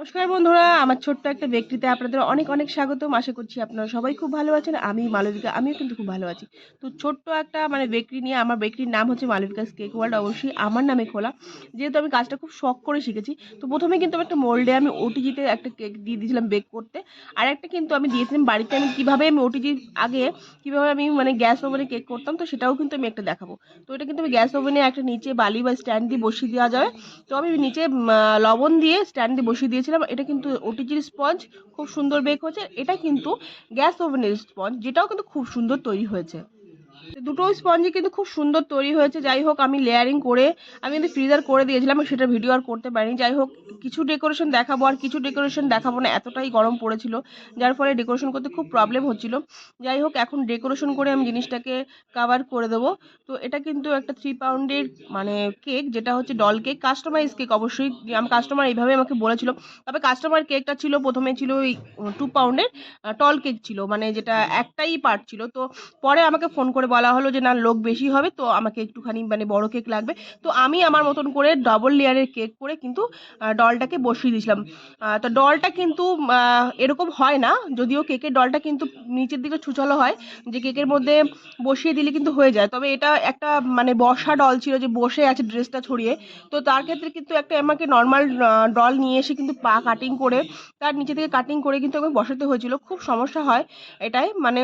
নমস্কার বন্ধুরা, আমার ছোট্ট একটা ব্যক্তিতে আপনাদের অনেক অনেক স্বাগতম। আশা করছি আপনারা সবাই খুব ভালো আছেন আমি মালবিকা, আমিও কিন্তু খুব ভালো আছি। তো ছোট্ট একটা মানে বেকরি নিয়ে, আমার বেকরির নাম হচ্ছে মালবিকাস কেক ওয়ার্ল্ড, অবশ্যই আমার নামে খোলা। যেহেতু আমি কাজটা খুব শখ করে শিখেছি, তো প্রথমে কিন্তু একটা মোল্ডে আমি ওটিজিতে একটা কেক দিয়ে দিয়েছিলাম বেক করতে। আর একটা কিন্তু আমি দিয়েছিলাম বাড়িতে আমি কীভাবে আমি ওটিজি আগে কীভাবে আমি মানে গ্যাস ওভেনে কেক করতাম, তো সেটাও কিন্তু আমি একটা দেখাবো। তো এটা কিন্তু আমি গ্যাস ওভেনে একটা নিচে বালি বা স্ট্যান্ড দিয়ে বসিয়ে দেওয়া যাবে। তো আমি নিচে লবণ দিয়ে স্ট্যান্ড দিয়ে বসিয়ে দিয়েছিলাম এটা কিন্তু ওটিজির স্পঞ্জ খুব সুন্দর বেক হয়েছে। এটা কিন্তু গ্যাস ওভেনের স্পঞ্জ যেটাও কিন্তু খুব সুন্দর তৈরি হয়েছে। দুটো স্পঞ্জই কিন্তু খুব সুন্দর তৈরি হয়েছে। যাই হোক, আমি লেয়ারিং করে, আমি কিন্তু ফ্রিজার করে দিয়েছিলাম সেটা ভিডিও আর করতে পারিনি। যাই হোক, কিছু ডেকোরেশন দেখাবো আর কিছু ডেকোরেশন দেখাবো না, এতটাই গরম পড়েছিল, যার ফলে ডেকোরেশন করতে খুব প্রবলেম হচ্ছিল। যাই হোক, এখন ডেকোরেশন করে আমি জিনিসটাকে কাভার করে দেবো। তো এটা কিন্তু একটা থ্রি পাউন্ডের মানে কেক যেটা হচ্ছে ডল কেক কাস্টমাইজ কেক অবশ্যই। আমি কাস্টমার এইভাবে আমাকে বলেছিল। তবে কাস্টমার কেকটা ছিল, প্রথমে ছিল ওই টু পাউন্ডের টল কেক ছিল মানে যেটা একটাই পার্ট ছিল। তো পরে আমাকে ফোন করে বলা হলো যে, না, লোক বেশি হবে, তো আমাকে একটুখানি মানে বড় কেক লাগবে। তো আমি আমার মতন করে ডবল লেয়ারের কেক করে কিন্তু ডলটাকে বসিয়ে দিয়েছিলাম। তো ডলটা কিন্তু এরকম হয় না, যদিও কেকের ডলটা কিন্তু নিচের দিকে ছুচালো হয়, যে কেকের মধ্যে বসিয়ে দিলে কিন্তু হয়ে যায়। তবে এটা একটা মানে বসা ডল ছিল যে, বসে আছে ড্রেসটা ছড়িয়ে। তো তার ক্ষেত্রে কিন্তু একটা আমাকে নর্মাল ডল নিয়ে এসে কিন্তু পা কাটিং করে, তার নিচে থেকে কাটিং করে কিন্তু আমাকে বসাতে হয়েছিল। খুব সমস্যা হয় এটাই মানে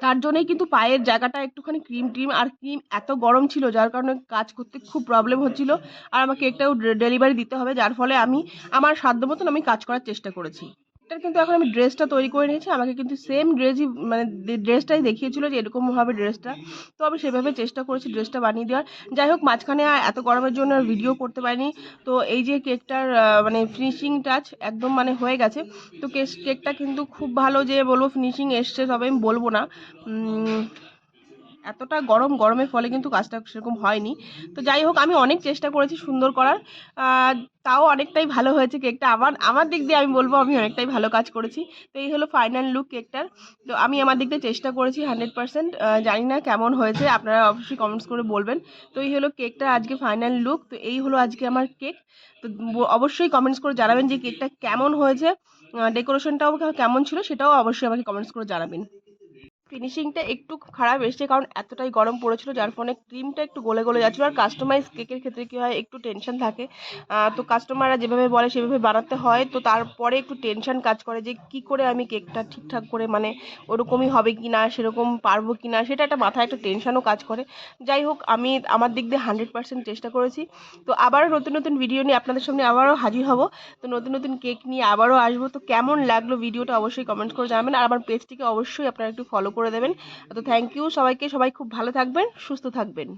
তার জন্যই কিন্তু পায়ের জায়গাটা একটুখানি ক্রিম ট্রিম আর ক্রিম এত গরম ছিল, যার কারণে কাজ করতে খুব প্রবলেম হচ্ছিল। আর আমাকে একটাও ডেলিভারি দিতে হবে, যার ফলে আমি, আমার সাধ্য মতন আমি কাজ করার চেষ্টা করেছি। এটার কিন্তু এখন আমি ড্রেসটা তৈরি করে নিয়েছি। আমাকে কিন্তু সেম ড্রেসই মানে ড্রেসটাই দেখিয়েছিল যে এরকম হবে ড্রেসটা তো আমি সেভাবে চেষ্টা করেছি ড্রেসটা বানিয়ে দেওয়ার। যাই হোক, মাঝখানে এত গরমের জন্য ভিডিও করতে পারিনি। তো এই যে কেকটার মানে ফিনিশিং টাচ একদম মানে হয়ে গেছে। তো কেকটা কিন্তু খুব ভালো যে বলব ফিনিশিং এসছে, তবে আমি বলব না। এতটা গরম, গরমের ফলে কিন্তু কাজটা সেরকম হয়নি। তো যাই হোক, আমি অনেক চেষ্টা করেছি সুন্দর করার। তাও অনেকটাই ভালো হয়েছে কেকটা। আমার আমার দিক দিয়ে আমি বলব, আমি অনেকটাই ভালো কাজ করেছি। তো এই হলো ফাইনাল লুক কেকটার। তো আমি আমার দিক দিয়ে চেষ্টা করেছি হান্ড্রেড পার্সেন্ট। জানি না কেমন হয়েছে, আপনারা অবশ্যই কমেন্টস করে বলবেন। তো এই হলো কেকটা আজকে ফাইনাল লুক তো এই হলো আজকে আমার কেক। তো অবশ্যই কমেন্টস করে জানাবেন যে কেকটা কেমন হয়েছে। ডেকোরেশনটাও কেমন ছিল সেটাও অবশ্যই আমাকে কমেন্টস করে জানাবেন। ফিনিশিংটা একটু খারাপ এসেছে, কারণ এতটাই গরম পড়েছিল, যার ফলে ক্রিমটা একটু গলে গলে যাচ্ছিল। আর কাস্টমাইজ কেকের ক্ষেত্রে কী হয়, একটু টেনশন থাকে। তো কাস্টমাররা যেভাবে বলে, সেভাবে বানাতে হয়। তো তারপরে একটু টেনশন কাজ করে যে, কি করে আমি কেকটা ঠিকঠাক করে মানে ওরকমই হবে কি না সেরকম পারব কি না সেটা একটা মাথায় একটা টেনশনও কাজ করে। যাই হোক, আমি আমার দিক দিয়ে হান্ড্রেড পার্সেন্ট চেষ্টা করেছি। তো আবারও নতুন নতুন ভিডিও নিয়ে আপনাদের সামনে আবারও হাজির হব। তো নতুন নতুন কেক নিয়ে আবারও আসব। তো কেমন লাগল ভিডিওটা অবশ্যই কমেন্ট করে জানাবেন। আর আমার পেজটিকে অবশ্যই আপনারা একটু ফলো করে দেবেন। তো থ্যাংক ইউ সবাইকে। সবাই খুব ভালো থাকবেন সুস্থ থাকবেন।